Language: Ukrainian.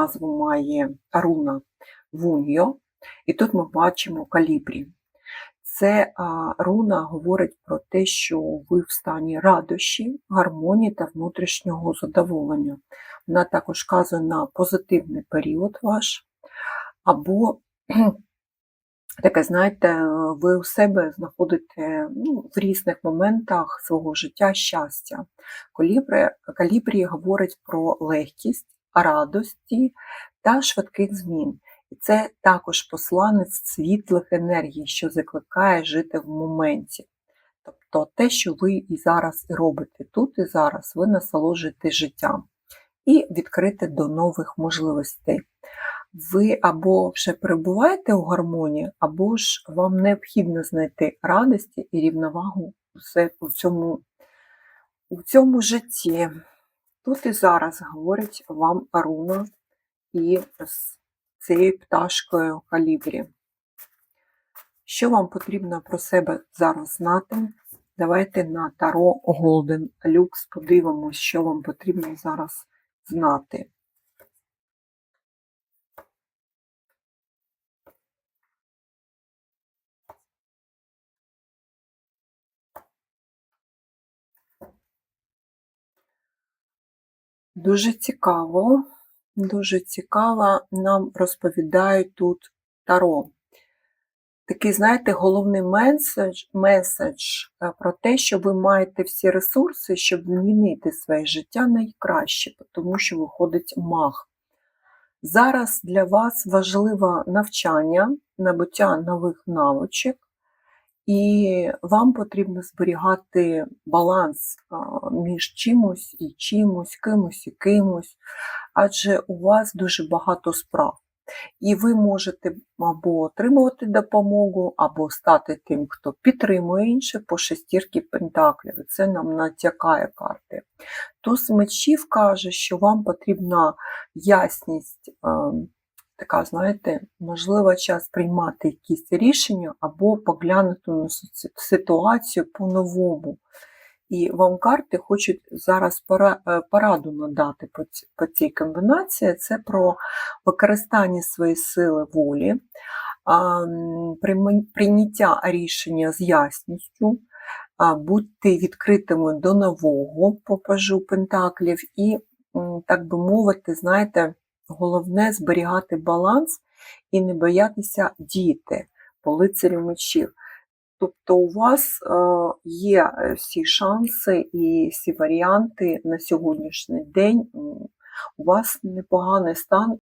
назву має руна Вуньо, і тут ми бачимо калібрі. Це руна говорить про те, що ви в стані радощі, гармонії та внутрішнього задоволення. Вона також вказує на позитивний період ваш, або таке, знаєте, ви у себе знаходите ну, в різних моментах свого життя щастя. Калібрі говорить про легкість, радості та швидких змін. І це також посланець світлих енергій, що закликає жити в моменті. Тобто те, що ви і зараз робите тут і зараз, ви насолоджуєте життям і відкрите до нових можливостей. Ви або вже перебуваєте у гармонії, або ж вам необхідно знайти радості і рівновагу у цьому, у цьому житті. Тут і зараз говорить вам руна і з цією пташкою калібрі. Що вам потрібно про себе зараз знати? Давайте на Таро Golden Lux подивимось, що вам потрібно зараз знати. Дуже цікаво, дуже цікаво нам розповідають тут Таро. Такий, знаєте, головний меседж, меседж е, про те, що ви маєте всі ресурси, щоб змінити своє життя найкраще, тому що виходить маг. Зараз для вас важливе навчання, набуття нових навичок, і вам потрібно зберігати баланс між чимось і чимось, кимось і кимось, адже у вас дуже багато справ. І ви можете або отримувати допомогу, або стати тим, хто підтримує інше по шестірки пентаклів. Це нам натякає карти. Туз мечів каже, що вам потрібна ясність, така, знаєте, можливо, час приймати якісь рішення або поглянути на ситуацію по-новому. І вам карти хочуть зараз пораду надати по цій комбінації. Це про використання своєї сили волі, прийняття рішення з ясністю, бути відкритими до нового попажу пентаклів, і, так би мовити, знаєте, головне зберігати баланс і не боятися діяти по лицарю мечів. Тобто у вас є всі шанси і всі варіанти на сьогоднішній день. У вас непоганий стан